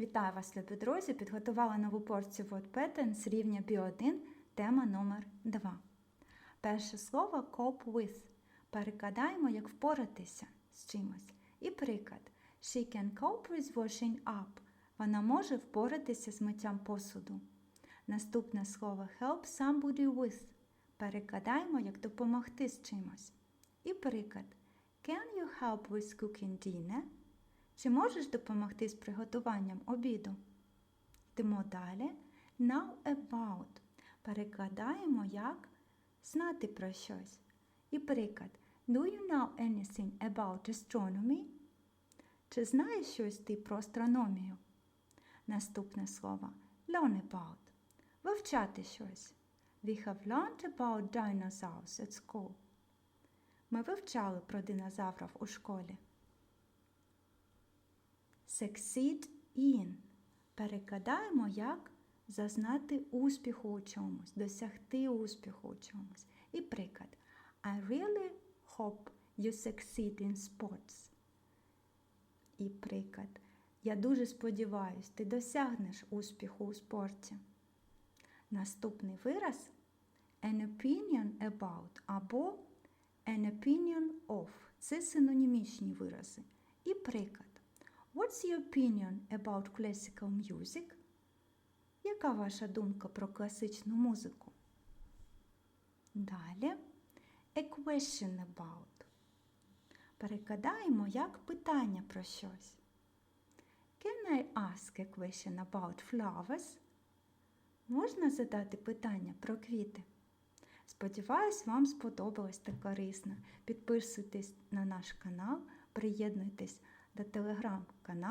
Вітаю вас, любі друзі! Підготувала нову порцію Word з рівня B1, тема номер 2. Перше слово cope with. Перекладаємо, як впоратися з чимось. І приклад. She can cope with washing up. Вона може впоратися з миттям посуду. Наступне слово help somebody with. Перекладаємо, як допомогти з чимось. І приклад. Can you help with cooking dinner? Чи можеш допомогти з приготуванням обіду? Йдемо далі. Now about. Перекладаємо як знати про щось. І приклад. Do you know anything about astronomy? Чи знаєш щось ти про астрономію? Наступне слово learn about. Вивчати щось. We have learned about dinosaurs at school. Ми вивчали про динозаврів у школі. Succeed in. Перекладаємо як зазнати успіху у чомусь, досягти успіху у чомусь. І приклад. I really hope you succeed in sports. І приклад. Я дуже сподіваюся, ти досягнеш успіху у спорті. Наступний вираз an opinion about або an opinion of. Це синонімічні вирази. І приклад. What's your opinion about classical music? Яка ваша думка про класичну музику? Далі a question about. Перекладаємо як питання про щось. Can I ask a question about flowers? Можна задати питання про квіти? Сподіваюсь, вам сподобалось та корисно. Підписуйтесь на наш канал, приєднуйтесь до телеграм-каналу.